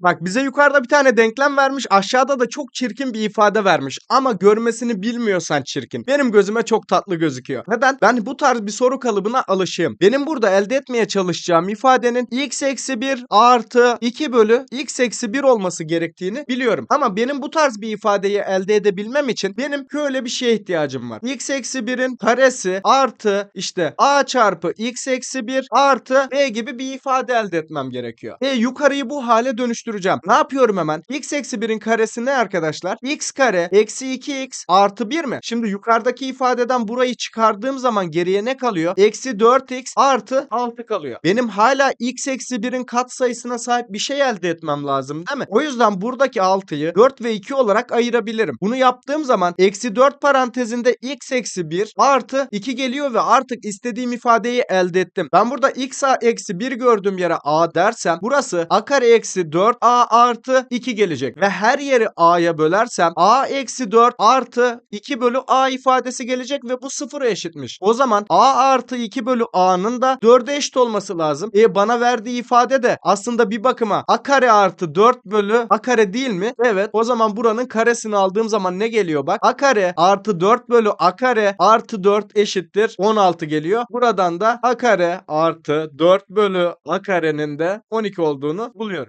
Bak bize yukarıda bir tane denklem vermiş. Aşağıda da çok çirkin bir ifade vermiş. Ama görmesini bilmiyorsan çirkin. Benim gözüme çok tatlı gözüküyor. Neden? Ben bu tarz bir soru kalıbına alışığım. Benim burada elde etmeye çalışacağım ifadenin x eksi 1 artı 2 bölü x eksi 1 olması gerektiğini biliyorum. Ama benim bu tarz bir ifadeyi elde edebilmem için benim şöyle bir şeye ihtiyacım var. x eksi 1'in karesi artı işte a çarpı x eksi 1 artı b gibi bir ifade elde etmem gerekiyor. E yukarıyı bu hale dönüştüreceğim. Ne yapıyorum hemen? x eksi 1'in karesi ne arkadaşlar? x kare eksi 2x artı 1 mi? Şimdi yukarıdaki ifadeden burayı çıkardığım zaman geriye ne kalıyor? Eksi 4x artı 6 kalıyor. Benim hala x eksi 1'in kat sayısına sahip bir şey elde etmem lazım değil mi? O yüzden buradaki 6'yı 4 ve 2 olarak ayırabilirim. Bunu yaptığım zaman eksi 4 parantezinde x eksi 1 artı 2 geliyor ve artık istediğim ifadeyi elde ettim. Ben burada x a eksi 1 gördüğüm yere a dersem burası a kare eksi 4a artı 2 gelecek. Ve her yeri a'ya bölersem a eksi 4 artı 2 bölü a ifadesi gelecek ve bu sıfıra eşitmiş. O zaman a artı 2 bölü a'nın da 4'e eşit olması lazım. E bana verdiği ifade de aslında bir bakıma a kare artı 4 bölü a kare değil mi? Evet. O zaman buranın karesini aldığım zaman ne geliyor bak? a kare artı 4 bölü a kare artı 4 eşittir 16 geliyor. Buradan da a kare artı 4 bölü a karenin de 12 olduğunu buluyorum.